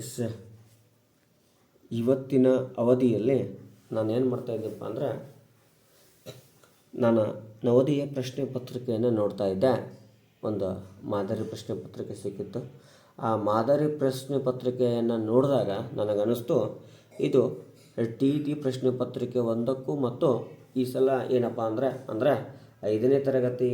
S ಇವತ್ತಿನ ಅವಧಿಯಲ್ಲಿ ನಾನು ಏನು ಮಾಡ್ತಾಯಿದ್ದೆಪ್ಪ ಅಂದರೆ, ನಾನು ನವೋದಯ ಪ್ರಶ್ನೆ ಪತ್ರಿಕೆಯನ್ನು ನೋಡ್ತಾ ಇದ್ದೆ. ಒಂದು ಮಾದರಿ ಪ್ರಶ್ನೆ ಪತ್ರಿಕೆ ಸಿಕ್ಕಿತ್ತು. ಆ ಮಾದರಿ ಪ್ರಶ್ನೆ ಪತ್ರಿಕೆಯನ್ನು ನೋಡಿದಾಗ ನನಗನ್ನಿಸ್ತು, ಇದು ಟಿ ಟಿ ಪ್ರಶ್ನೆ ಪತ್ರಿಕೆ ಒಂದಕ್ಕೂ ಮತ್ತು ಈ ಸಲ ಏನಪ್ಪ ಅಂದರೆ ಅಂದರೆ ಐದನೇ ತರಗತಿ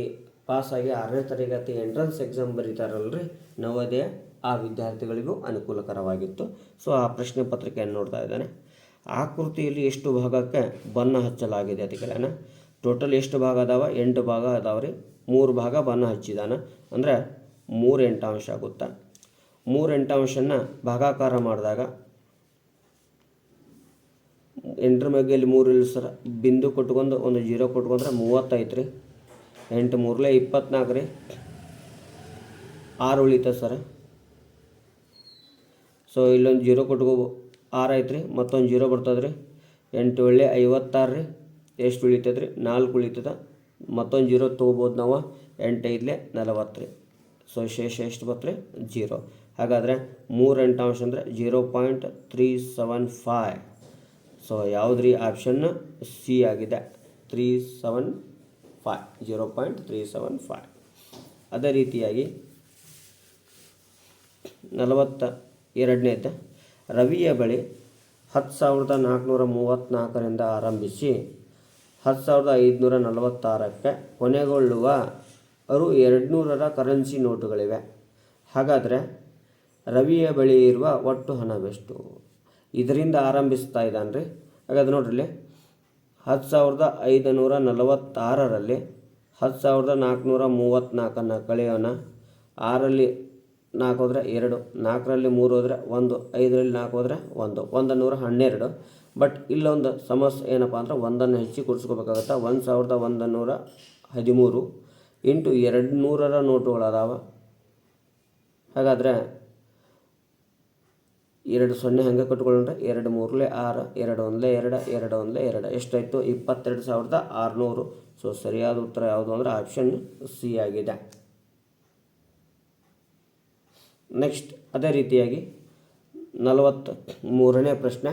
ಪಾಸಾಗಿ ಆರನೇ ತರಗತಿ ಎಂಟ್ರೆನ್ಸ್ ಎಕ್ಸಾಮ್ ಬರೀತಾರಲ್ರಿ ನವೋದಯ. ಆ ವಿದ್ಯಾರ್ಥಿಗಳಿಗೂ ಅನುಕೂಲಕರವಾಗಿತ್ತು. ಸೊ ಆ ಪ್ರಶ್ನೆ ಪತ್ರಿಕೆಯನ್ನು ನೋಡ್ತಾ ಇದ್ದಾನೆ. ಆಕೃತಿಯಲ್ಲಿ ಎಷ್ಟು ಭಾಗಕ್ಕೆ ಬಣ್ಣ ಹಚ್ಚಲಾಗಿದೆ ಅದಕ್ಕೆಲ್ಲ ಟೋಟಲ್ ಎಷ್ಟು ಭಾಗ ಅದಾವ? ಎಂಟು ಭಾಗ ಅದಾವ ರೀ. ಮೂರು ಭಾಗ ಬಣ್ಣ ಹಚ್ಚಿದಾನ. ಅಂದರೆ ಮೂರು ಎಂಟಾಂಶ ಆಗುತ್ತೆ? ಮೂರು ಎಂಟಾಂಶನ ಭಾಗಾಕಾರ ಮಾಡಿದಾಗ ಎಂಟ್ರ ಮಗ್ಗಲ್ಲಿ ಮೂರು ಇಲ್ಲ ಸರ್. ಬಿಂದು ಕೊಟ್ಕೊಂಡು ಒಂದು ಜೀರೋ ಕೊಟ್ಕೊಂಡ್ರೆ ಮೂವತ್ತೈತೆ ರೀ. ಎಂಟು ಮೂರಲೇ ಇಪ್ಪತ್ನಾಲ್ಕು ರೀ. ಆರು ಉಳಿತ ಸರ್? ಸೊ ಇಲ್ಲೊಂದು ಜೀರೋ ಕೊಟ್ಕೋ ಆರು ಐತ್ರಿ ರೀ ಮತ್ತೊಂದು ಜೀರೋ ಬರ್ತದೆ ರೀ ಎಂಟು ಒಳ್ಳೆ ಐವತ್ತಾರು ರೀ, ಎಷ್ಟು ಉಳಿತದೆ ರೀ ನಾಲ್ಕು ಉಳಿತದ. ಮತ್ತೊಂದು ಜೀರೋ ತೊಗೋಬೋದು ನಾವು, ಎಂಟು ಐದಲೆ ನಲವತ್ತು ರೀ. ಸೊ ಶೇಷ ಎಷ್ಟು ಬರ್ತದೆ ಜೀರೋ. ಹಾಗಾದರೆ ಮೂರು ಅಂಶ ಅಂದರೆ zero point three seven five so ಯಾವುದ್ರಿ ಆಪ್ಷನ್? ಸಿ ಆಗಿದೆ. Three seven five zero point three seven five ಅದೇ ರೀತಿಯಾಗಿ ನಲವತ್ತ ಎರಡನೇದು, ರವಿಯ ಬಳಿ ಹತ್ತು ಸಾವಿರದ ನಾಲ್ಕುನೂರ ಮೂವತ್ತ್ನಾಲ್ಕರಿಂದ ಆರಂಭಿಸಿ ಹತ್ತು ಸಾವಿರದ ಐದುನೂರ ನಲವತ್ತಾರಕ್ಕೆ ಕೊನೆಗೊಳ್ಳುವ ಅರು ಎರಡುನೂರರ ಕರೆನ್ಸಿ ನೋಟುಗಳಿವೆ ಹಾಗಾದರೆ ರವಿಯ ಬಳಿ ಇರುವ ಒಟ್ಟು ಹಣವೆಷ್ಟು? ಇದರಿಂದ ಆರಂಭಿಸ್ತಾ ಇದ್ದಾನೆ ರೀ ಹಾಗಾದ್ರೆ ನೋಡ್ರಿ ಹತ್ತು ಸಾವಿರದ ಐದುನೂರ ನಲವತ್ತಾರರಲ್ಲಿ ಹತ್ತು ಸಾವಿರದ ನಾಲ್ಕುನೂರ ಮೂವತ್ತ್ನಾಲ್ಕನ್ನು ಕಳೆಯೋಣ. ಆರಲ್ಲಿ ನಾಲ್ಕು ಹೋದರೆ ಎರಡು, ನಾಲ್ಕರಲ್ಲಿ ಮೂರು ಹೋದರೆ ಒಂದು, ಐದರಲ್ಲಿ ನಾಲ್ಕು ಹೋದರೆ ಒಂದು. ಒಂದು ನೂರ ಹನ್ನೆರಡು. ಬಟ್ ಇಲ್ಲೊಂದು ಸಮಸ್ಯೆ ಏನಪ್ಪ ಅಂದ್ರೆ ಒಂದನ್ನು ಹೆಚ್ಚಿ ಕೂಡಿಸ್ಕೋಬೇಕಾಗತ್ತೆ ಒಂದು ಸಾವಿರದ ಒಂದು ನೂರ ಹದಿಮೂರು ಇಂಟು ಎರಡು ನೂರರ ನೋಟುಗಳು ಅದಾವ ಹಾಗಾದರೆ ಎರಡು ಸೊನ್ನೆ ಹಂಗೆ ಕಟ್ಕೊಳ್ಳೋಣ ಎರಡು ಮೂರಲೆ ಆರು, ಎರಡು ಒಂದಲೇ ಎರಡು ಎರಡು ಒಂದಲೇ ಎರಡು. ಎಷ್ಟಾಯಿತು? ಇಪ್ಪತ್ತೆರಡು ಸಾವಿರದ ಆರುನೂರು. ಸೊ ಸರಿಯಾದ ಉತ್ತರ ಯಾವುದು ಅಂದರೆ ಆಪ್ಷನ್ ಸಿ ಆಗಿದೆ. ನೆಕ್ಸ್ಟ್ ಅದೇ ರೀತಿಯಾಗಿ ನಲವತ್ತ ಮೂರನೇ ಪ್ರಶ್ನೆ.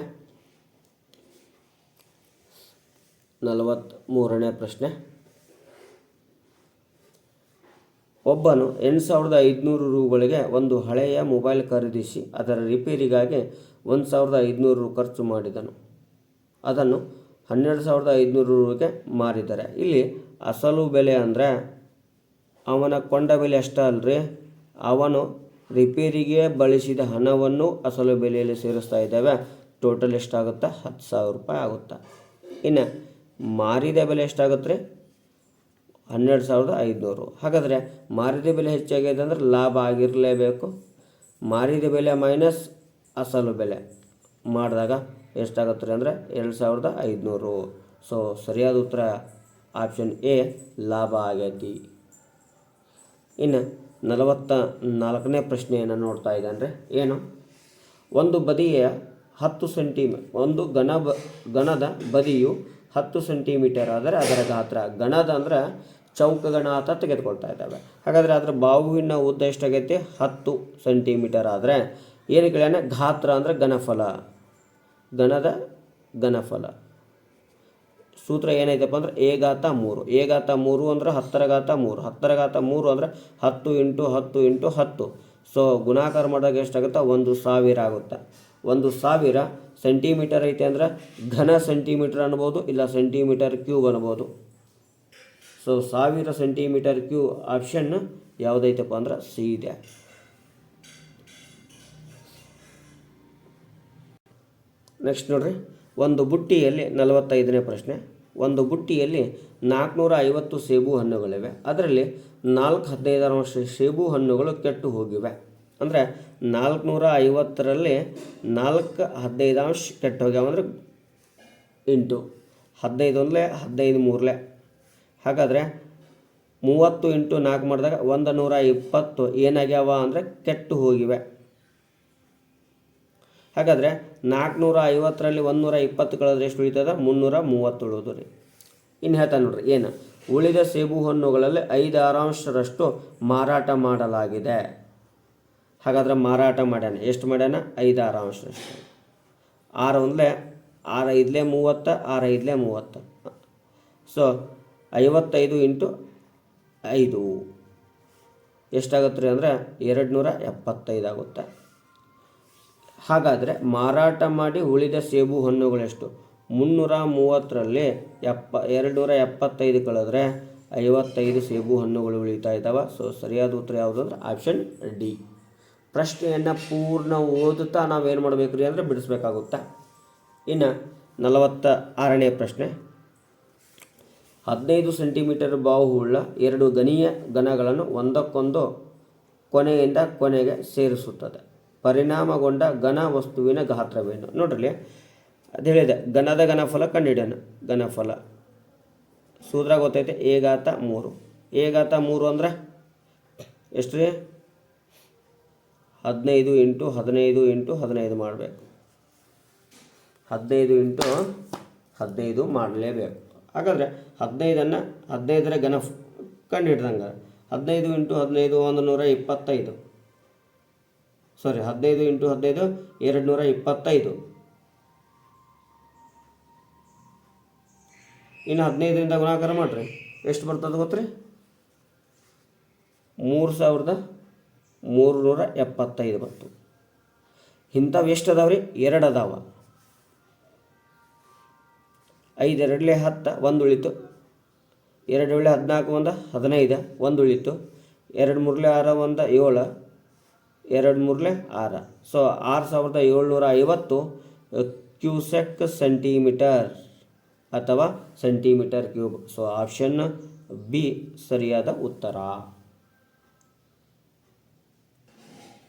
ನಲವತ್ತ್ಮೂರನೇ ಪ್ರಶ್ನೆ. ಒಬ್ಬನು ಎಂಟು ಸಾವಿರದ ಐದುನೂರು ರೂಗಳಿಗೆ ಒಂದು ಹಳೆಯ ಮೊಬೈಲ್ ಖರೀದಿಸಿ ಅದರ ರಿಪೇರಿಗಾಗಿ ಒಂದು ಸಾವಿರದ ಐದುನೂರು ರು ಖರ್ಚು ಮಾಡಿದನು. ಅದನ್ನು ಹನ್ನೆರಡು ಸಾವಿರದ ಐದುನೂರು ರೂಗೆ ಮಾರಿದ್ದಾರೆ ಇಲ್ಲಿ ಅಸಲು ಬೆಲೆ ಅಂದರೆ ಅವನ ಕೊಂಡ ಬೆಲೆ ಅಷ್ಟೇ ಅಲ್ರಿ. ಅವನು ರಿಪೇರಿಗೆ ಬಳಸಿದ ಹಣವನ್ನು ಅಸಲು ಬೆಲೆಯಲ್ಲಿ ಸೇರಿಸ್ತಾ ಇದ್ದೇವೆ. ಟೋಟಲ್ ಎಷ್ಟಾಗುತ್ತೆ? ಹತ್ತು ಸಾವಿರ ರೂಪಾಯಿ ಆಗುತ್ತೆ? ಇನ್ನು ಮಾರಿದ ಬೆಲೆ ಎಷ್ಟಾಗುತ್ತೆ? ಹನ್ನೆರಡು ಸಾವಿರದ ಐದುನೂರು. ಹಾಗಾದರೆ ಮಾರಿದ ಬೆಲೆ ಹೆಚ್ಚಾಗಿದೆ ಅಂದರೆ ಲಾಭ ಆಗಿರಲೇಬೇಕು. ಮಾರಿದ ಬೆಲೆ ಮೈನಸ್ ಅಸಲು ಬೆಲೆ ಮಾಡಿದಾಗ ಎಷ್ಟಾಗುತ್ತೆ ಅಂದರೆ ಎರಡು ಸಾವಿರದ ಐದುನೂರು. ಸೊ ಸರಿಯಾದ ಉತ್ತರ ಆಪ್ಷನ್ ಎ ಲಾಭ ಆಗೈತಿ. ಇನ್ನು ನಲವತ್ತ ನಾಲ್ಕನೇ ಪ್ರಶ್ನೆಯನ್ನು ನೋಡ್ತಾ ಇದ್ದಾನೆ. ಏನು? ಒಂದು ಬದಿಯ ಹತ್ತು ಸೆಂಟಿಮೀ, ಒಂದು ಘನ ಬ, ಘನದ ಬದಿಯು ಹತ್ತು ಸೆಂಟಿಮೀಟರ್ ಆದರೆ ಅದರ ಗಾತ್ರ. ಘನದ ಅಂದ್ರೆ ಚೌಕಗಣ ಅಂತ ತೆಗೆದುಕೊಳ್ತಾ ಇದ್ದಾವೆ. ಹಾಗಾದರೆ ಅದರ ಬಾಹುವಿನ ಉದ್ದ ಎಷ್ಟಾಗೈತೆ? ಹತ್ತು ಸೆಂಟಿಮೀಟರ್ ಆದರೆ. ಏನು ಕೇಳ್ಯಾನ? ಗಾತ್ರ ಅಂದರೆ ಘನಫಲ. ಘನದ ಘನಫಲ. ಸೂತ್ರ ಏನೈತಪ್ಪ ಅಂದ್ರೆ ಎ ಘಾತ ಮೂರು. ಎ ಘಾತ ಮೂರು ಅಂದ್ರೆ ಹತ್ತರ ಘಾತ ಮೂರು. ಹತ್ತರ ಘಾತ ಮೂರು ಅಂದ್ರೆ ಹತ್ತು ಇಂಟು ಹತ್ತು ಇಂಟು ಹತ್ತು. ಸೊ ಗುಣಾಕಾರ ಮಾಡಿದಾಗ ಎಷ್ಟಾಗುತ್ತೆ? ಒಂದು ಸಾವಿರ ಆಗುತ್ತೆ. ಒಂದು ಸಾವಿರ ಸೆಂಟಿಮೀಟರ್ ಐತೆ ಅಂದ್ರೆ ಘನ ಸೆಂಟಿಮೀಟರ್ ಅನ್ಬೋದು, ಇಲ್ಲ ಸೆಂಟಿಮೀಟರ್ ಕ್ಯೂಬ್ ಅನ್ಬೋದು. ಸೊ ಸಾವಿರ ಸೆಂಟಿಮೀಟರ್ ಕ್ಯೂ ಆಪ್ಷನ್ ಯಾವುದೈತಪ್ಪ ಅಂದ್ರೆ ಸಿ ಇದೆ. ನೆಕ್ಸ್ಟ್ ನೋಡ್ರಿ. ಒಂದು ಬುಟ್ಟಿಯಲ್ಲಿ ನಲವತ್ತೈದನೇ ಪ್ರಶ್ನೆ. ಒಂದು ಬುಟ್ಟಿಯಲ್ಲಿ ನಾಲ್ಕುನೂರ ಐವತ್ತು ಸೇಬು ಹಣ್ಣುಗಳಿವೆ. ಅದರಲ್ಲಿ ನಾಲ್ಕು ಹದಿನೈದರ ವರ್ಷ ಸೇಬು ಹಣ್ಣುಗಳು ಕೆಟ್ಟು ಹೋಗಿವೆ. ಅಂದರೆ ನಾಲ್ಕುನೂರ ಐವತ್ತರಲ್ಲಿ ನಾಲ್ಕು ಹದಿನೈದು ಅಂಶ ಕೆಟ್ಟು ಹೋಗ್ಯಾವ ಅಂದರೆ ಇಂಟು ಹದಿನೈದು ಒಂದಲೇ ಹದಿನೈದು ಮೂರಲೆ ಹಾಗಾದರೆ ಮೂವತ್ತು ಇಂಟು ನಾಲ್ಕು ಮಾಡಿದಾಗ ಒಂದು ನೂರ ಇಪ್ಪತ್ತು ಏನಾಗ್ಯಾವ ಅಂದರೆ ಕೆಟ್ಟು ಹೋಗಿವೆ. ಹಾಗಾದರೆ ನಾಲ್ಕುನೂರ ಐವತ್ತರಲ್ಲಿ ಒಂದು ನೂರ ಇಪ್ಪತ್ತು ಕಳೆದ್ರೆ ಎಷ್ಟು ಉಳಿತದ ಮುನ್ನೂರ ಮೂವತ್ತು ಉಳಿದು ರೀ. ಇನ್ನು ಹೇಳ್ತಾನೆ ನೋಡ್ರಿ, ಏನು? ಉಳಿದ ಸೇಬು ಹಣ್ಣುಗಳಲ್ಲಿ ಐದು ಆರಾಂಶರಷ್ಟು ಮಾರಾಟ ಮಾಡಲಾಗಿದೆ. ಹಾಗಾದ್ರೆ ಮಾರಾಟ ಮಾಡ್ಯಾನ, ಎಷ್ಟು ಮಾಡ್ಯಾನ? ಐದು ಆರಾಂಶರಷ್ಟು ಆರು ಒಂದಲೇ ಆರು ಐದಲೇ ಮೂವತ್ತ ಆರು ಐದಲೇ ಮೂವತ್ತು. ಸೊ, ಐವತ್ತೈದು ಇಂಟು ಐದು. ಎಷ್ಟಾಗುತ್ತೆ ರೀ ಅಂದರೆ ಎರಡು ನೂರ ಎಪ್ಪತ್ತೈದು ಆಗುತ್ತೆ. ಹಾಗಾದರೆ ಮಾರಾಟ ಮಾಡಿ ಉಳಿದ ಸೇಬು ಹಣ್ಣುಗಳೆಷ್ಟು? ಮುನ್ನೂರ ಮೂವತ್ತರಲ್ಲಿ ಎಪ್ಪ ಎರಡು ನೂರ ಎಪ್ಪತ್ತೈದು ಕಳೆದ್ರೆ ಐವತ್ತೈದು ಸೇಬು ಹಣ್ಣುಗಳು ಉಳಿತಾ ಇದ್ದಾವೆ. ಸೊ ಸರಿಯಾದ ಉತ್ತರ ಯಾವುದು ಅಂದ್ರೆ ಆಪ್ಷನ್ ಡಿ ಪ್ರಶ್ನೆಯನ್ನು ಪೂರ್ಣ ಓದುತ್ತಾ ನಾವೇನು ಮಾಡಬೇಕು ರೀ ಅಂದರೆ ಬಿಡಿಸ್ಬೇಕಾಗುತ್ತೆ. ಇನ್ನು ನಲವತ್ತ ಆರನೇ ಪ್ರಶ್ನೆ. ಹದಿನೈದು ಸೆಂಟಿಮೀಟರ್ ಬಾಹುಳ್ಳ ಎರಡು ಗಣೀಯ ಘನಗಳನ್ನು ಒಂದಕ್ಕೊಂದು ಕೊನೆಯಿಂದ ಕೊನೆಗೆ ಸೇರಿಸುತ್ತದೆ. ಪರಿಣಾಮಗೊಂಡ ಘನ ವಸ್ತುವಿನ ಗಾತ್ರವೇನು? ನೋಡ್ರಿ ಅದು ಹೇಳಿದೆ, ಘನದ ಘನಫಲ ಕಂಡುಹಿಡಿಯೋಣ. ಘನಫಲ. ಸೂತ್ರ ಗೊತ್ತೈತೆ? ಏಗಾತ ಮೂರು. ಏಗಾತ ಮೂರು ಅಂದ್ರೆ ಎಷ್ಟು ರೀ? ಹದಿನೈದು ಇಂಟು ಹದಿನೈದು ಇಂಟು ಹದಿನೈದು ಮಾಡಬೇಕು. ಹದಿನೈದು ಇಂಟು ಹದಿನೈದು ಮಾಡಲೇಬೇಕು. ಹಾಗಾದರೆ ಹದಿನೈದನ್ನು ಹದಿನೈದರ ಘನ ಕಂಡು ಹಿಡ್ದಂಗೆ ಹದಿನೈದು ಇಂಟು ಹದಿನೈದು ಒಂದು ನೂರ ಇಪ್ಪತ್ತೈದು. ಸಾರಿ ಹದಿನೈದು ಇಂಟು ಹದಿನೈದು ಎರಡು ನೂರ ಇಪ್ಪತ್ತೈದು. ಇನ್ನು ಹದಿನೈದರಿಂದ ಗುಣಾಕಾರ ಮಾಡಿರಿ. ಎಷ್ಟು ಬರ್ತದೆ ಗೊತ್ತ್ರಿ? ಮೂರು ಸಾವಿರದ ಮೂರು ನೂರ ಎಪ್ಪತ್ತೈದು ಬಂತು. ಇಂಥವು ಎಷ್ಟು ಅದಾವ್ರಿ? ರೀ ಎರಡು ಅದಾವ. ಐದು ಎರಡಲೇ ಹತ್ತು, ಒಂದು ಉಳಿತು. ಎರಡು ಏಳೆ ಹದಿನಾಲ್ಕು ಒಂದು, ಹದಿನೈದು, ಒಂದು ಉಳಿತು. ಎರಡು ಮೂರಲೆ ಆರು ಒಂದು, ಏಳು. ಎರಡು ಮೂರಲೆ ಆರ. ಸೊ ಆರು ಸಾವಿರದ ಏಳ್ನೂರ ಐವತ್ತು ಕ್ಯೂಸೆಕ್ ಸೆಂಟಿಮೀಟರ್ ಅಥವಾ centimetre cube. So option B ಸರಿಯಾದ ಉತ್ತರ.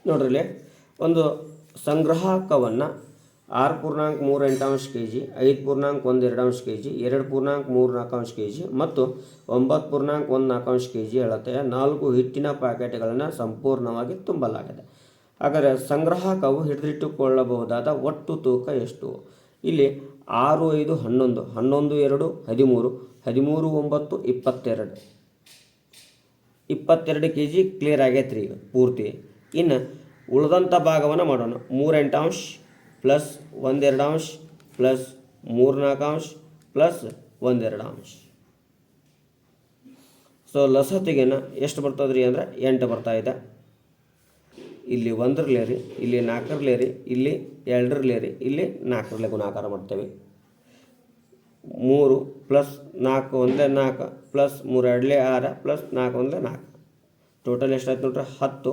ನೋಡ್ರಿ ಒಂದು ಸಂಗ್ರಾಹಕವನ್ನು ಆರು ಪೂರ್ಣಾಂಕ ಮೂರು ಎಂಟಾಂಶ ಕೆ ಜಿ ಐದು ಪೂರ್ಣಾಂಕ ಒಂದು ಎರಡಾಂಶ ಕೆ ಜಿ ಎರಡು ಪೂರ್ಣಾಂಕ ಮೂರು ನಾಲ್ಕಾಂಶ ಕೆ ಜಿ ಮತ್ತು ಒಂಬತ್ತು ಪೂರ್ಣಾಂಕ ಒಂದು ನಾಲ್ಕಾಂಶ ಕೆ ಜಿ ಅಳತೆಯ ನಾಲ್ಕು ಹಿಟ್ಟಿನ ಪ್ಯಾಕೆಟ್ಗಳನ್ನು ಸಂಪೂರ್ಣವಾಗಿ ತುಂಬಲಾಗಿದೆ. ಹಾಗಾದರೆ ಸಂಗ್ರಾಹಕವು ಹಿಡಿದಿಟ್ಟುಕೊಳ್ಳಬಹುದಾದ ಒಟ್ಟು ತೂಕ ಎಷ್ಟು? ಇಲ್ಲಿ ಆರು, ಐದು, ಹನ್ನೊಂದು ಹನ್ನೊಂದು, ಎರಡು, ಹದಿಮೂರು ಹದಿಮೂರು, ಒಂಬತ್ತು, ಇಪ್ಪತ್ತೆರಡು. ಇಪ್ಪತ್ತೆರಡು ಕೆ ಜಿ ಕ್ಲಿಯರ್ ಆಗೈತೆ ರೀ ಈಗ ಪೂರ್ತಿ. ಇನ್ನು ಉಳಿದಂಥ ಭಾಗವನ್ನು ಮಾಡೋಣ. ಮೂರೆಂಟು ಅಂಶ ಪ್ಲಸ್ ಒಂದೆರಡು ಅಂಶ, ಪ್ಲಸ್ ಮೂರ್ನಾಲ್ಕು ಅಂಶ, ಪ್ಲಸ್ ಒಂದೆರಡು ಅಂಶ. ಸೊ ಲಸತಿಗೆನ ಎಷ್ಟು ಬರ್ತದ್ರಿ ಅಂದರೆ ಎಂಟು ಬರ್ತಾ ಇದೆ. ಇಲ್ಲಿ ಒಂದರಲ್ಲೇ ರೀ, ಇಲ್ಲಿ ನಾಲ್ಕರಲ್ಲೇ ರೀ, ಇಲ್ಲಿ ಎರಡರಲ್ಲೇ ರೀ, ಇಲ್ಲಿ ನಾಲ್ಕರಲ್ಲೇ ಗುಣಾಕಾರ ಮಾಡ್ತೇವೆ. ಮೂರು ಪ್ಲಸ್ ನಾಲ್ಕು ಒಂದೇ ನಾಲ್ಕು, ಪ್ಲಸ್ ಮೂರು ಎರಡಲೇ ಆರು, ಪ್ಲಸ್ ನಾಲ್ಕು ಒಂದೇ ನಾಲ್ಕು. ಟೋಟಲ್ ಎಷ್ಟಾಯ್ತು ನೋಡ್ರಿ, ಹತ್ತು.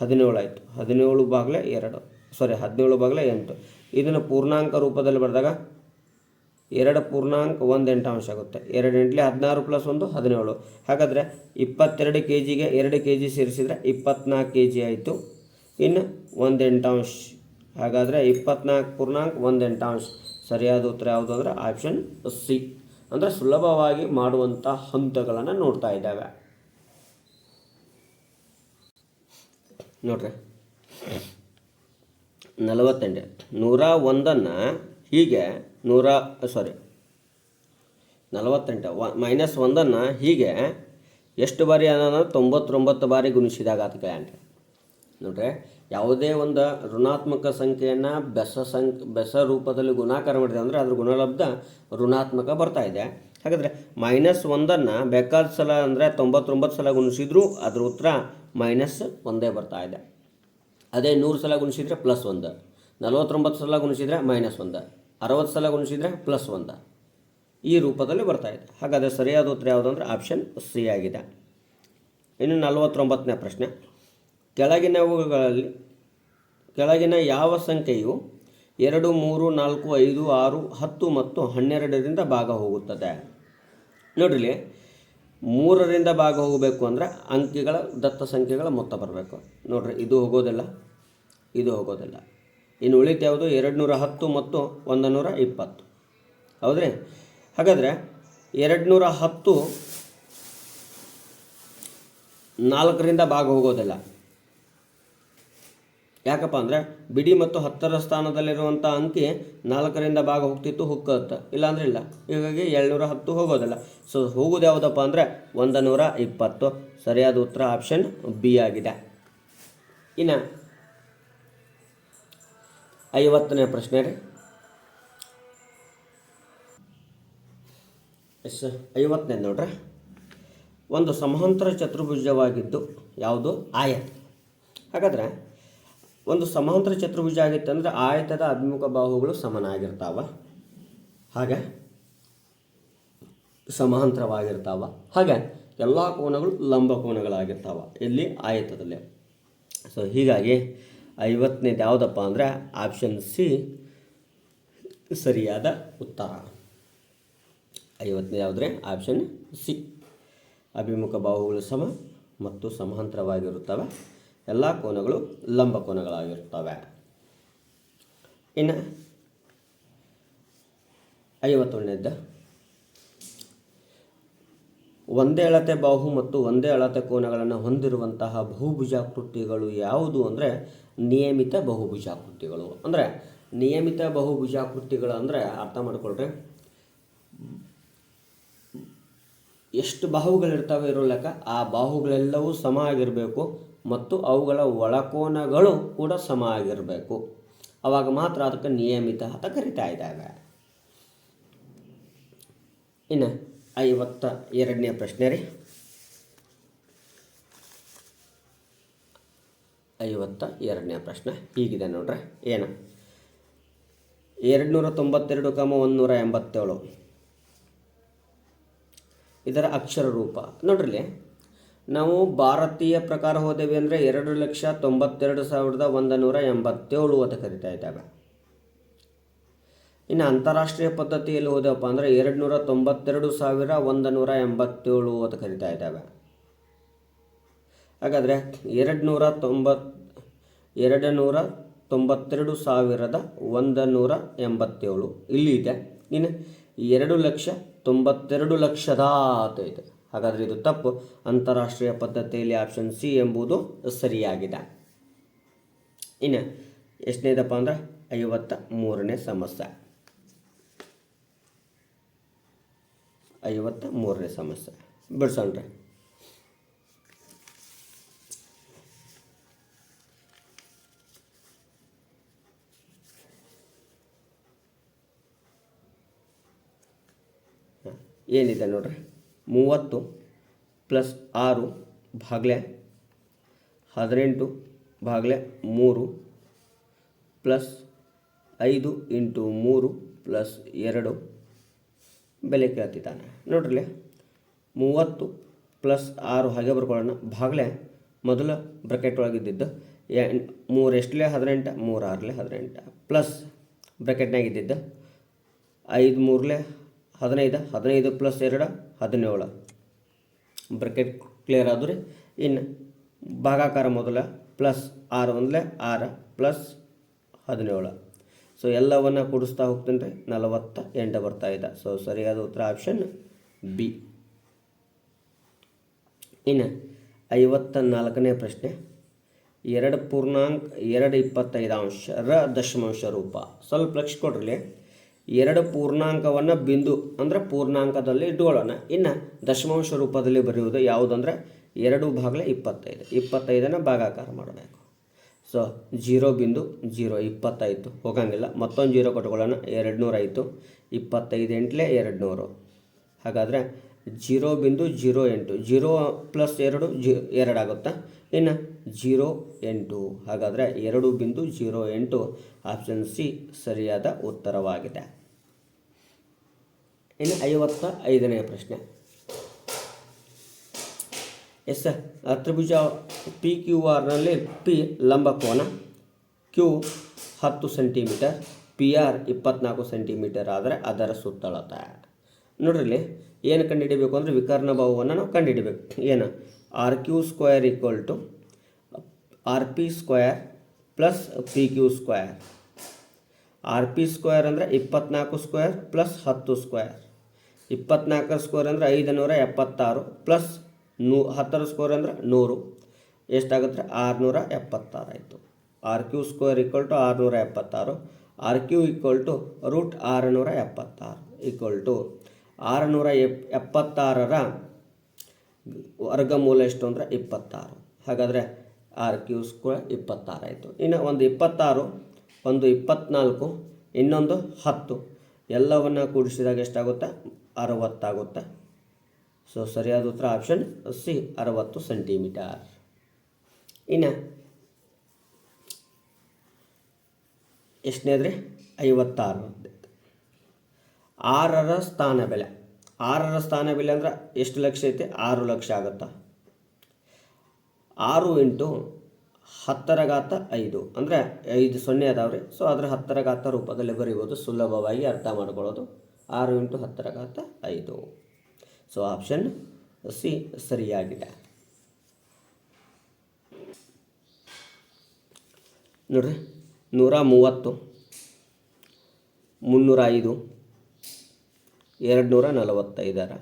ಹದಿನೇಳು ಆಯಿತು. ಹದಿನೇಳು ಬಾಗಿಲೆ ಎರಡು. ಸಾರಿ ಹದಿನೇಳು ಬಾಗಿಲೆ ಎಂಟು. ಇದನ್ನು ಪೂರ್ಣಾಂಕ ರೂಪದಲ್ಲಿ ಬರೆದಾಗ ಎರಡು ಪೂರ್ಣಾಂಕ ಒಂದು ಎಂಟಾಂಶ ಆಗುತ್ತೆ. ಎರಡು ಎಂಟ್ಲಿ ಹದಿನಾರು ಪ್ಲಸ್ ಒಂದು ಹದಿನೇಳು. ಹಾಗಾದರೆ ಇಪ್ಪತ್ತೆರಡು ಕೆ ಜಿಗೆ ಎರಡು ಕೆ ಜಿ ಸೇರಿಸಿದರೆ ಇಪ್ಪತ್ನಾಲ್ಕು ಕೆ ಜಿ ಆಯಿತು. ಇನ್ನು ಒಂದು ಎಂಟಾಂಶ ಹಾಗಾದರೆ ಇಪ್ಪತ್ನಾಲ್ಕು ಪೂರ್ಣಾಂಕ ಒಂದು ಎಂಟಾಂಶ ಸರಿಯಾದ ಉತ್ತರ ಯಾವುದು ಅಂದರೆ ಆಪ್ಷನ್ ಸಿ ಅಂದರೆ ಸುಲಭವಾಗಿ ಮಾಡುವಂಥ ಹಂತಗಳನ್ನು ನೋಡ್ತಾ ಇದ್ದಾವೆ. ನೋಡ್ರಿ. ನಲವತ್ತೆಂಟು. ನೂರ ಒಂದನ್ನು ಹೀಗೆ ನೂರ ಸಾರಿ ನಲವತ್ತೆಂಟು. ವ ಮೈನಸ್ ಒಂದನ್ನು ಹೀಗೆ ಎಷ್ಟು ಬಾರಿ ಅದನ್ನು ತೊಂಬತ್ತೊಂಬತ್ತು ಬಾರಿ ಗುಣಿಸಿದಾಗ ಅದು ಅಂತ ನೋಡ್ರಿ, ಯಾವುದೇ ಒಂದು ಋಣಾತ್ಮಕ ಸಂಖ್ಯೆಯನ್ನು ಬೆಸ ಸಂಖ್ ಬೆಸ ರೂಪದಲ್ಲಿ ಗುಣಾಕಾರ ಮಾಡಿದೆ ಅಂದರೆ ಅದ್ರ ಗುಣಲಬ್ಧ ಋಣಾತ್ಮಕ ಬರ್ತಾ ಇದೆ. ಹಾಗಾದರೆ ಮೈನಸ್ ಒಂದನ್ನು ಬೇಕಾದ ಸಲ ಅಂದರೆ ತೊಂಬತ್ತೊಂಬತ್ತು ಸಲ ಗುಣಿಸಿದ್ರೂ ಅದ್ರ ಉತ್ತರ ಮೈನಸ್ ಒಂದೇ ಬರ್ತಾ ಇದೆ. ಅದೇ ನೂರು ಸಲ ಗುಣಿಸಿದರೆ ಪ್ಲಸ್ ಒಂದು. ನಲವತ್ತೊಂಬತ್ತು ಸಲ ಗುಣಿಸಿದರೆ ಮೈನಸ್ ಒಂದು. ಅರವತ್ತು ಸಲ ಗುಣಿಸಿದರೆ ಪ್ಲಸ್ ಒಂದು. ಈ ರೂಪದಲ್ಲಿ ಬರ್ತಾ ಇದೆ. ಹಾಗಾದರೆ ಸರಿಯಾದ ಉತ್ತರ ಯಾವುದು ಅಂದರೆ ಆಪ್ಷನ್ ಸಿ ಆಗಿದೆ. ಇನ್ನು ನಲವತ್ತೊಂಬತ್ತನೇ ಪ್ರಶ್ನೆ. ಕೆಳಗಿನವುಗಳಲ್ಲಿ ಕೆಳಗಿನ ಯಾವ ಸಂಖ್ಯೆಯು ಎರಡು, ಮೂರು, ನಾಲ್ಕು, ಐದು, ಆರು, ಹತ್ತು ಮತ್ತು ಹನ್ನೆರಡರಿಂದ ಭಾಗ ಹೋಗುತ್ತದೆ? ನೋಡ್ರಿ ಮೂರರಿಂದ ಭಾಗ ಹೋಗಬೇಕು ಅಂದರೆ ಅಂಕಿಗಳ, ದತ್ತ ಸಂಖ್ಯೆಗಳ ಮೊತ್ತ ಬರಬೇಕು. ನೋಡ್ರಿ, ಇದು ಹೋಗೋದಿಲ್ಲ ಇದು ಹೋಗೋದಿಲ್ಲ. ಇನ್ನು ಉಳಿತ ಯಾವುದು? ಎರಡು ನೂರ ಹತ್ತು ಮತ್ತು ಒಂದು ನೂರ ಇಪ್ಪತ್ತು ಹೌದ್ರಿ? ಹಾಗಾದರೆ ಎರಡು ನೂರ ಹತ್ತು ನಾಲ್ಕರಿಂದ ಭಾಗ ಹೋಗೋದಿಲ್ಲ ಯಾಕಪ್ಪ ಅಂದರೆ ಬಿಡಿ ಮತ್ತು ಹತ್ತರ ಸ್ಥಾನದಲ್ಲಿರುವಂಥ ಅಂಕಿ ನಾಲ್ಕರಿಂದ ಭಾಗ ಹೋಗ್ತಿತ್ತು ಹುಕ್ಕತ್ತೆ ಇಲ್ಲಾಂದ್ರೆ ಇಲ್ಲ. ಹೀಗಾಗಿ ಏಳ್ನೂರ ಹತ್ತು ಹೋಗೋದಿಲ್ಲ. ಸೊ ಹೋಗೋದು ಯಾವುದಪ್ಪ ಅಂದರೆ ಒಂದು ನೂರ ಇಪ್ಪತ್ತು. ಸರಿಯಾದ ಉತ್ತರ ಆಪ್ಷನ್ ಬಿ ಆಗಿದೆ. ಇನ್ನು ಐವತ್ತನೇ ಪ್ರಶ್ನೆ ರೀ. ಎಸ್, ಐವತ್ತನೇ ನೋಡ್ರಿ. ಒಂದು ಸಮಾಂತರ ಚತುರ್ಭುಜವಾಗಿದ್ದು ಯಾವುದು? ಆಯತ ಹಾಗಾದ್ರೆ ಒಂದು ಸಮಾಂತರ ಚತುರ್ಭುಜ ಆಗಿತ್ತು ಅಂದರೆ ಆಯತದ ಅಭಿಮುಖ ಬಾಹುಗಳು ಸಮನಾಗಿರ್ತಾವ. ಹಾಗೆ ಸಮಾಂತರವಾಗಿರ್ತಾವ. ಹಾಗೆ ಎಲ್ಲ ಕೋನಗಳು ಲಂಬ ಕೋನಗಳಾಗಿರ್ತಾವ ಇಲ್ಲಿ ಆಯತದಲ್ಲಿ. ಸೊ ಹೀಗಾಗಿ ಐವತ್ತನೇದು ಯಾವುದಪ್ಪ ಅಂದರೆ ಆಪ್ಷನ್ ಸಿ ಸರಿಯಾದ ಉತ್ತರ. ಐವತ್ತನೇ ಯಾವುದ್ರೆ? ಆಪ್ಷನ್ ಸಿ ಅಭಿಮುಖ ಬಾಹುಗಳು ಸಮ ಮತ್ತು ಸಮಾಂತರವಾಗಿರುತ್ತವೆ. ಎಲ್ಲ ಕೋನಗಳು ಲಂಬ ಕೋನಗಳಾಗಿರುತ್ತವೆ ಇನ್ನು ಐವತ್ತೊಂದನೇದ್ದು. ಒಂದೇ ಅಳತೆ ಬಾಹು ಮತ್ತು ಒಂದೇ ಅಳತೆ ಕೋನಗಳನ್ನು ಹೊಂದಿರುವಂತಹ ಬಹುಭುಜಾಕೃತಿಗಳು ಯಾವುದು ಅಂದರೆ ನಿಯಮಿತ ಬಹುಭುಜಾಕೃತಿಗಳು. ಅಂದರೆ ನಿಯಮಿತ ಬಹುಭುಜಾಕೃತಿಗಳು ಅಂದರೆ ಅರ್ಥ ಮಾಡಿಕೊಳ್ರಿ. ಎಷ್ಟು ಬಾಹುಗಳಿರ್ತವೆ ಇರೋ ಲೆಕ್ಕ ಆ ಬಾಹುಗಳೆಲ್ಲವೂ ಸಮ ಆಗಿರಬೇಕು. ಮತ್ತು ಅವುಗಳ ಒಳಕೋನಗಳು ಕೂಡ ಸಮ ಆಗಿರಬೇಕು ಅವಾಗ ಮಾತ್ರ ಅದಕ್ಕೆ ನಿಯಮಿತ ಅಂತ ಕರಿತಾ ಇದ್ದಾವೆ. ಇನ್ನು ಐವತ್ತ ಎರಡನೇ ಪ್ರಶ್ನೆ ರೀ. ಐವತ್ತ ಎರಡನೇ ಪ್ರಶ್ನೆ ಹೀಗಿದೆ ನೋಡ್ರಿ. ಏನು? ಎರಡುನೂರ ತೊಂಬತ್ತೆರಡು ಕಮ ಒಂದು ನೂರ ಎಂಬತ್ತೇಳು. ಇದರ ಅಕ್ಷರ ರೂಪ ನೋಡ್ರಿ ನಾವು ಭಾರತೀಯ ಪ್ರಕಾರ ಹೋದೇವೆ ಅಂದರೆ ಎರಡು ಲಕ್ಷ ತೊಂಬತ್ತೆರಡು ಸಾವಿರದ ಒಂದು ನೂರ ಎಂಬತ್ತೇಳು ಅಂತ ಕರಿತಾ ಇದ್ದಾವೆ. ಇನ್ನು ಅಂತಾರಾಷ್ಟ್ರೀಯ ಪದ್ಧತಿಯಲ್ಲಿ ಹೋದೆವಪ್ಪ ಅಂದರೆ ಎರಡು ನೂರ ತೊಂಬತ್ತೆರಡು ಸಾವಿರ ಒಂದು ನೂರ ಎಂಬತ್ತೇಳು ಅಂತ ಕರಿತಾ ಇದ್ದಾವೆ. ಹಾಗಾದರೆ ಎರಡು ನೂರ ತೊಂಬತ್ ಎರಡು ನೂರ ತೊಂಬತ್ತೆರಡು ಸಾವಿರದ ಒಂದು ನೂರ ಎಂಬತ್ತೇಳು. ಇಲ್ಲಿ ಇದೆ. ಇನ್ನು ಎರಡು ಲಕ್ಷ ತೊಂಬತ್ತೆರಡು ಲಕ್ಷದ ಅಂತ ಇದೆ. ಹಾಗಾದರೆ ಇದು ತಪ್ಪು. ಅಂತಾರಾಷ್ಟ್ರೀಯ ಪದ್ಧತಿಯಲ್ಲಿ ಆಪ್ಷನ್ ಸಿ ಎಂಬುದು ಸರಿಯಾಗಿದೆ. ಇನ್ನು ಎಷ್ಟನೇದಪ್ಪ ಅಂದ್ರೆ ಐವತ್ತ ಮೂರನೇ ಸಮಸ್ಯೆ. ಐವತ್ತ ಮೂರನೇ ಸಮಸ್ಯೆ ಬಿಡ್ಸೋಣ್ರಿ ಏನಿದೆ ನೋಡ್ರಿ? ಮೂವತ್ತು ಪ್ಲಸ್ ಆರು ಭಾಗ್ಲೆ ಹದಿನೆಂಟು ಭಾಗ್ಲೆ ಮೂರು ಪ್ಲಸ್ ಐದು ಇಂಟು ಮೂರು ಪ್ಲಸ್ ಎರಡು ಬೆಲೆ ಕೇಳ್ತಿದ್ದಾನೆ. ನೋಡ್ರಿ ಮೂವತ್ತು ಪ್ಲಸ್ ಆರು ಹಾಗೆ ಬರ್ಕೊಳ್ಳೋಣ. ಭಾಗಲೇ ಮೊದಲ ಬ್ರಕೆಟ್ ಒಳಗಿದ್ದಿದ್ದು ಮೂರು ಎಷ್ಟಲೇ ಹದಿನೆಂಟು, ಮೂರು ಆರಲೇ ಹದಿನೆಂಟು. ಪ್ಲಸ್ ಬ್ರಕೆಟ್ನಾಗಿದ್ದಿದ್ದು ಐದು ಮೂರಲೆ ಹದಿನೈದು ಹದಿನೈದು ಪ್ಲಸ್ ಎರಡು, ಹದಿನೇಳು. ಬ್ರಕೆಟ್ ಕ್ಲಿಯರ್ ಆದ್ರೆ. ಇನ್ನು ಭಾಗಾಕಾರ ಮೊದಲ ಪ್ಲಸ್ ಆರು ಒಂದಲೇ ಆರು ಪ್ಲಸ್ ಹದಿನೇಳು. ಸೊ ಎಲ್ಲವನ್ನು ಕೂಡಿಸ್ತಾ ಹೋಗ್ತೀನಿ ರೀ ನಲವತ್ತ ಎಂಟು ಬರ್ತಾ ಇದೆ. ಸೊ ಸರಿಯಾದ ಉತ್ತರ ಆಪ್ಷನ್ ಬಿ ಇನ್ನು ಐವತ್ತ ನಾಲ್ಕನೇ ಪ್ರಶ್ನೆ. ಎರಡು ಪೂರ್ಣಾಂಕ, ಎರಡು ಇಪ್ಪತ್ತೈದು ಅಂಶ ರ ದಶಮಾಂಶ ರೂಪ. ಸ್ವಲ್ಪ ಲಕ್ಷ ಕೊಡ್ರಿ ಎರಡು ಪೂರ್ಣಾಂಕವನ್ನು ಬಿಂದು ಅಂದರೆ ಪೂರ್ಣಾಂಕದಲ್ಲಿ ಇಟ್ಕೊಳ್ಳೋಣ ಇನ್ನು ದಶಮಾಂಶ ರೂಪದಲ್ಲಿ ಬರೆಯುವುದು ಯಾವುದಂದರೆ ಎರಡು ಭಾಗಲೇ ಇಪ್ಪತ್ತೈದು. ಇಪ್ಪತ್ತೈದನ್ನು ಭಾಗಾಕಾರ ಮಾಡಬೇಕು. ಸೊ ಜೀರೋ ಬಿಂದು ಜೀರೋ ಇಪ್ಪತ್ತೈದು. ಹೋಗಂಗಿಲ್ಲ. ಮತ್ತೊಂದು ಜೀರೋ ಕೊಟ್ಕೊಳ್ಳೋಣ. ಎರಡು ನೂರು ಆಯಿತು ಇಪ್ಪತ್ತೈದು ಎಂಟ್ಲೆ ಎರಡು ನೂರು ಹಾಗಾದರೆ ಜೀರೋ ಬಿಂದು ಜೀರೋ ಎಂಟು. ಜೀರೋ ಪ್ಲಸ್ ಎರಡು ಜಿ ಎರಡಾಗುತ್ತಾ ಇನ್ನು ಜೀರೋ ಎಂಟು. ಹಾಗಾದರೆ ಎರಡು ಬಿಂದು ಜೀರೋ ಎಂಟು ಆಪ್ಷನ್ ಸಿ ಸರಿಯಾದ ಉತ್ತರವಾಗಿದೆ. ಇನ್ನು ಐವತ್ತ ಐದನೆಯ ಪ್ರಶ್ನೆ. ಎಸ್ ಅತ್ರಿಭುಜ ತ್ರಿಭುಜ ಪಿ ಕ್ಯೂ ಆರ್ನಲ್ಲಿ ಪಿ ಲಂಬಕೋನ ಕ್ಯೂ ಹತ್ತು ಸೆಂಟಿಮೀಟರ್ ಪಿ ಆರ್ ಇಪ್ಪತ್ನಾಲ್ಕು ಸೆಂಟಿಮೀಟರ್ ಆದರೆ ಅದರ ಸುತ್ತಳತೆ. ನೋಡ್ರಿ ಏನು ಕಂಡುಹಿಡಿಬೇಕು ಅಂದರೆ ವಿಕರ್ಣ ಭಾವವನ್ನು ನಾವು ಕಂಡುಹಿಡಿಬೇಕು. ಏನು? R Q square equal to R P square plus P Q square R P square ಅಂದರೆ ಇಪ್ಪತ್ನಾಲ್ಕು ಸ್ಕ್ವೇರ್ ಪ್ಲಸ್ ಹತ್ತು ಸ್ಕ್ವೇರ್ ಇಪ್ಪತ್ನಾಲ್ಕರ ಸ್ಕ್ವೇರ್ ಅಂದರೆ ಐದು ನೂರ ಎಪ್ಪತ್ತಾರು ಪ್ಲಸ್ ನೂ, ಹತ್ತರ ಸ್ಕೋರ್ ಅಂದರೆ ನೂರು. ಎಷ್ಟಾಗುತ್ತೆ? ಆರುನೂರ ಎಪ್ಪತ್ತಾರು ಆಯಿತು. R Q square equal to ಆರುನೂರ ಎಪ್ಪತ್ತಾರು. R Q equal to root ಆರುನೂರ ಎಪ್ಪತ್ತಾರು ಈಕ್ವಲ್ ಟು ಆರುನೂರ ಎಪ್, ಎಪ್ಪತ್ತಾರರ ವರ್ಗಮೂಲ ಎಷ್ಟು ಅಂದರೆ ಇಪ್ಪತ್ತಾರು. ಹಾಗಾದರೆ ಆರ್ ಕ್ಯೂ ಕೂಡ ಇಪ್ಪತ್ತಾರು ಆಯಿತು. ಇನ್ನು ಒಂದು ಇಪ್ಪತ್ತಾರು, ಒಂದು ಇಪ್ಪತ್ತ್ನಾಲ್ಕು ಇನ್ನೊಂದು ಹತ್ತು. ಎಲ್ಲವನ್ನು ಕೂಡಿಸಿದಾಗ ಎಷ್ಟಾಗುತ್ತೆ? ಅರವತ್ತಾಗುತ್ತೆ. ಸೊ ಸರಿಯಾದ ಉತ್ತರ ಆಪ್ಷನ್ ಸಿ, ಅರವತ್ತು ಸೆಂಟಿಮೀಟರ್ ಇನ್ನು ಎಷ್ಟನೇದ್ರಿ? ಐವತ್ತಾರು. ಆರರ ಸ್ಥಾನ ಬೆಲೆ. ಆರರ ಸ್ಥಾನ ಬೆಲೆ ಅಂದ್ರೆ ಎಷ್ಟು ಲಕ್ಷ ಐತೆ? ಆರು ಲಕ್ಷ ಆಗುತ್ತಾ. ಆರು ಇಂಟು ಹತ್ತರ ಘಾತ ಐದು. ಅಂದರೆ ಐದು ಸೊನ್ನೆ ಅದಾವ್ರಿ ಸೊ ಅದರ ಹತ್ತರ ಘಾತ ರೂಪದಲ್ಲಿ ಬರೀಬೋದು. ಸುಲಭವಾಗಿ ಅರ್ಥ ಮಾಡ್ಕೊಳ್ಳೋದು. ಆರು ಇಂಟು ಹತ್ತರ ಘಾತ ಐದು. ಸೊ ಆಪ್ಷನ್ ಸಿ ಸರಿಯಾಗಿದೆ. ನೋಡ್ರಿ, ನೂರ ಮೂವತ್ತು, ಮುನ್ನೂರ ಐದು ಎರಡು ನೂರ ನಲವತ್ತೈದರ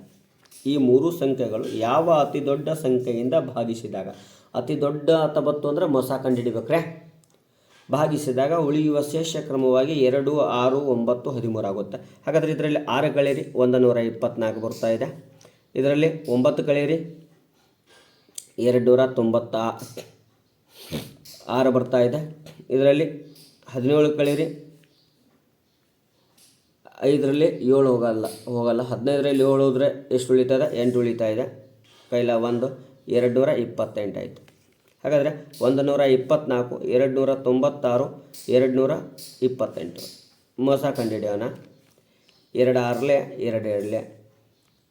ಈ ಮೂರು ಸಂಖ್ಯೆಗಳು ಯಾವ ಅತಿ ದೊಡ್ಡ ಸಂಖ್ಯೆಯಿಂದ ಭಾಗಿಸಿದಾಗ? ಅತಿ ದೊಡ್ಡ ಹತ್ತೊಂಬತ್ತು ಬತ್ತು ಅಂದರೆ ಮೊಸ ಕಂಡುಹಿಡಿಬೇಕ್ರೆ ಭಾಗಿಸಿದಾಗ ಉಳಿಯುವ ಶೇಷ ಕ್ರಮವಾಗಿ ಎರಡು, ಆರು, ಒಂಬತ್ತು, ಹದಿಮೂರು ಆಗುತ್ತೆ. ಹಾಗಾದರೆ ಇದರಲ್ಲಿ ಆರು ಕಳೀರಿ ಒಂದು ನೂರ ಇಪ್ಪತ್ತ್ನಾಲ್ಕು ಬರ್ತಾ ಇದೆ. ಇದರಲ್ಲಿ ಒಂಬತ್ತು ಕಳೀರಿ ಎರಡು ನೂರ ತೊಂಬತ್ತ ಆರು ಬರ್ತಾ ಇದೆ. ಇದರಲ್ಲಿ ಹದಿನೇಳು ಕಳೀರಿ ಐದರಲ್ಲಿ ಏಳು ಹೋಗಲ್ಲ ಹೋಗಲ್ಲ. ಹದಿನೈದರಲ್ಲಿ ಏಳು ಹೋದರೆ ಎಷ್ಟು ಉಳಿತಾಯಿದೆ ಎಂಟು ಉಳಿತಾ ಇದೆ. ಕೈಲ ಒಂದು ಎರಡು ನೂರ ಇಪ್ಪತ್ತೆಂಟು ಆಯಿತು. ಹಾಗಾದರೆ ಒಂದು ನೂರ ಇಪ್ಪತ್ತ್ನಾಲ್ಕು ಎರಡು ನೂರ ತೊಂಬತ್ತಾರು ಎರಡು ನೂರ ಇಪ್ಪತ್ತೆಂಟು. ಮೋಸ ಕಂಡುಹಿಡಿಯೋಣ. ಎರಡು ಆರಲೆ, ಎರಡು ಎರಡಲೆ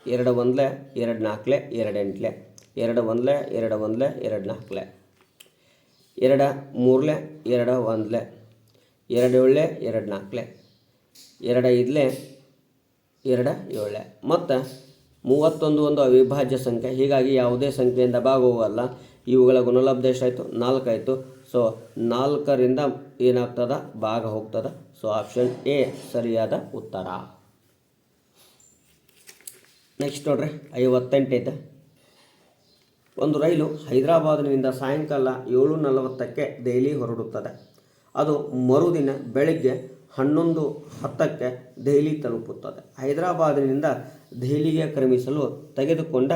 ಎರಡು ಒಂದಲೆ, ಎರಡು ನಾಲ್ಕಲೆ, ಎರಡು ಎಂಟಲೆ, ಎರಡು ಒಂದಲೆ ಎರಡು ಒಂದಲೆ, ಎರಡು ನಾಲ್ಕಲೆ, ಎರಡು ಮೂರಲೆ, ಎರಡು ಒಂದಲೆ, ಎರಡು ಏಳಲೆ, ಎರಡು ನಾಲ್ಕಲೆ. ಎರಡು ಇದ್ಲೆ ಎರಡ ಏಳೆ ಮತ್ತು ಮೂವತ್ತೊಂದು ಒಂದು ಅವಿಭಾಜ್ಯ ಸಂಖ್ಯೆ. ಹೀಗಾಗಿ ಯಾವುದೇ ಸಂಖ್ಯೆಯಿಂದ ಭಾಗವಲ್ಲ. ಇವುಗಳ ಗುಣಲಬ್ಧ ಎಷ್ಟಾಯಿತು? ನಾಲ್ಕಾಯಿತು. ಸೊ ನಾಲ್ಕರಿಂದ ಏನಾಗ್ತದ? ಭಾಗ ಹೋಗ್ತದ. ಸೊ ಆಪ್ಷನ್ ಎ ಸರಿಯಾದ ಉತ್ತರ. ನೆಕ್ಸ್ಟ್ ನೋಡ್ರಿ. ಐತೆ. ಒಂದು ರೈಲು ಹೈದರಾಬಾದ್ನಿಂದ ಸಾಯಂಕಾಲ ಏಳು ನಲವತ್ತಕ್ಕೆ ದೆಹಲಿ ಹೊರಡುತ್ತದೆ. ಅದು ಮರುದಿನ ಬೆಳಗ್ಗೆ ಹನ್ನೊಂದು ಹತ್ತಕ್ಕೆ ದೆಹಲಿ ತಲುಪುತ್ತದೆ. ಹೈದರಾಬಾದಿನಿಂದ ದೆಹಲಿಗೆ ಕ್ರಮಿಸಲು ತೆಗೆದುಕೊಂಡ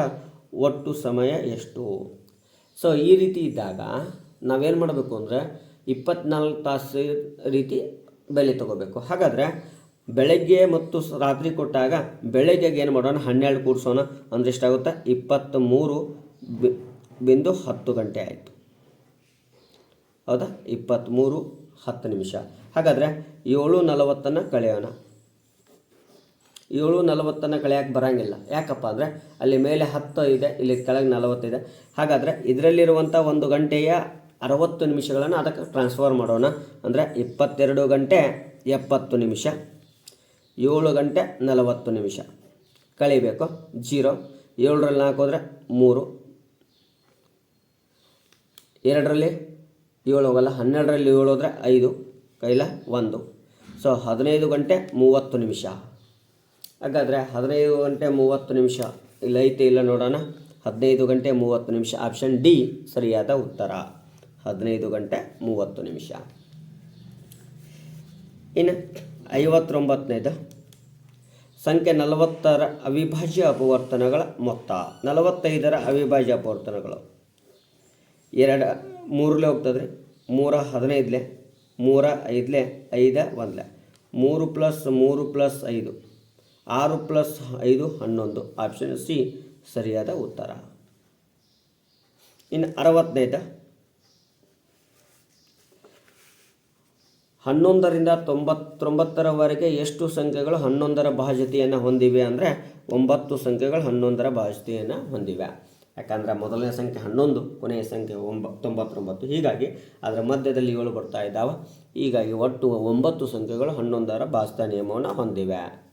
ಒಟ್ಟು ಸಮಯ ಎಷ್ಟು? ಸೊ ಈ ರೀತಿ ಇದ್ದಾಗ ನಾವೇನು ಮಾಡಬೇಕು ಅಂದರೆ ಇಪ್ಪತ್ನಾಲ್ಕು ತಾಸು ರೀತಿ ಬೆಲೆ ತಗೋಬೇಕು. ಹಾಗಾದರೆ ಬೆಳಗ್ಗೆ ಮತ್ತು ರಾತ್ರಿ ಕೊಟ್ಟಾಗ ಬೆಳಗ್ಗೆಗೆ ಏನು ಮಾಡೋಣ? ಹನ್ನೆರಡು ಕೂಡಿಸೋಣ ಅಂದ್ರೆ ಎಷ್ಟಾಗುತ್ತೆ? ಇಪ್ಪತ್ತ್ಮೂರು ಬಿಂದು ಹತ್ತು ಗಂಟೆ ಆಯಿತು. ಹೌದಾ? ಇಪ್ಪತ್ತ್ಮೂರು ಹತ್ತು ನಿಮಿಷ. ಹಾಗಾದರೆ ಏಳು ನಲವತ್ತನ್ನು ಕಳೆಯೋಣ. ಏಳು ನಲವತ್ತನ್ನು ಕಳೆಯೋಕೆ ಬರೋಂಗಿಲ್ಲ. ಯಾಕಪ್ಪ ಅಂದರೆ ಅಲ್ಲಿ ಮೇಲೆ ಹತ್ತು ಇದೆ, ಇಲ್ಲಿ ಕೆಳಗೆ ನಲವತ್ತಿದೆ ಹಾಗಾದರೆ ಇದರಲ್ಲಿರುವಂಥ ಒಂದು ಗಂಟೆಯ ಅರವತ್ತು ನಿಮಿಷಗಳನ್ನು ಅದಕ್ಕೆ ಟ್ರಾನ್ಸ್ಫರ್ ಮಾಡೋಣ. ಅಂದರೆ ಇಪ್ಪತ್ತೆರಡು ಗಂಟೆ ಎಪ್ಪತ್ತು ನಿಮಿಷ, ಏಳು ಗಂಟೆ ನಲವತ್ತು ನಿಮಿಷ. ಕಳಿಬೇಕು. ಜೀರೋ, ಏಳರಲ್ಲಿ ನಾಲ್ಕು ಹೋದರೆ ಮೂರು. ಎರಡರಲ್ಲಿ ಏಳು ಹೋಗಲ್ಲ ಹನ್ನೆರಡರಲ್ಲಿ ಏಳು ಹೋದರೆ ಐದು, ಕೈಲ ಒಂದು. ಸೊ ಹದಿನೈದು ಗಂಟೆ ಮೂವತ್ತು ನಿಮಿಷ. ಹಾಗಾದರೆ ಹದಿನೈದು ಗಂಟೆ ಮೂವತ್ತು ನಿಮಿಷ. ಇಲ್ಲ, ಐತೆ, ಇಲ್ಲ ನೋಡೋಣ. ಹದಿನೈದು ಗಂಟೆ ಮೂವತ್ತು ನಿಮಿಷ. ಆಪ್ಷನ್ ಡಿ, ಸರಿಯಾದ ಉತ್ತರ. ಹದಿನೈದು ಗಂಟೆ ಮೂವತ್ತು ನಿಮಿಷ. ಇನ್ನು ಐವತ್ತೊಂಬತ್ತನೇದು. ಸಂಖ್ಯೆ ನಲವತ್ತರ ಅವಿಭಾಜ್ಯ ಅಪವರ್ತನಗಳ ಮೊತ್ತ. ನಲವತ್ತೈದರ ಅವಿಭಾಜ್ಯ ಅಪವರ್ತನಗಳು. ಎರಡು ಮೂರಲೇ ಹೋಗ್ತದೆ. ರೀ ಮೂರ ಹದಿನೈದಲೆ, ಮೂರ ಐದಲೆ, ಐದ ಒಂದಲೆ. ಮೂರು ಪ್ಲಸ್ ಮೂರು ಪ್ಲಸ್ ಐದು. ಆರು ಪ್ಲಸ್ ಐದು ಹನ್ನೊಂದು. ಆಪ್ಷನ್ ಸಿ, ಸರಿಯಾದ ಉತ್ತರ. ಇನ್ನು ಅರವತ್ತೈದ. ಹನ್ನೊಂದರಿಂದ ತೊಂಬತ್ತೊಂಬತ್ತರವರೆಗೆ ಎಷ್ಟು ಸಂಖ್ಯೆಗಳು ಹನ್ನೊಂದರ ಭಾಜ್ಯತೆಯನ್ನು ಹೊಂದಿವೆ ಅಂದರೆ ಒಂಬತ್ತು ಸಂಖ್ಯೆಗಳು ಹನ್ನೊಂದರ ಭಾಜ್ಯತೆಯನ್ನು ಹೊಂದಿವೆ. ಯಾಕಂದರೆ ಮೊದಲನೇ ಸಂಖ್ಯೆ ಹನ್ನೊಂದು, ಕೊನೆಯ ಸಂಖ್ಯೆ ಒಂಬ, ತೊಂಬತ್ತೊಂಬತ್ತು. ಹೀಗಾಗಿ ಅದರ ಮಧ್ಯದಲ್ಲಿ ಏಳು ಬರ್ತಾ ಇದ್ದಾವೆ. ಹೀಗಾಗಿ ಒಟ್ಟು ಒಂಬತ್ತು ಸಂಖ್ಯೆಗಳು ಹನ್ನೊಂದರ ಭಾಸ್ತ ನಿಯಮವನ್ನು ಹೊಂದಿವೆ.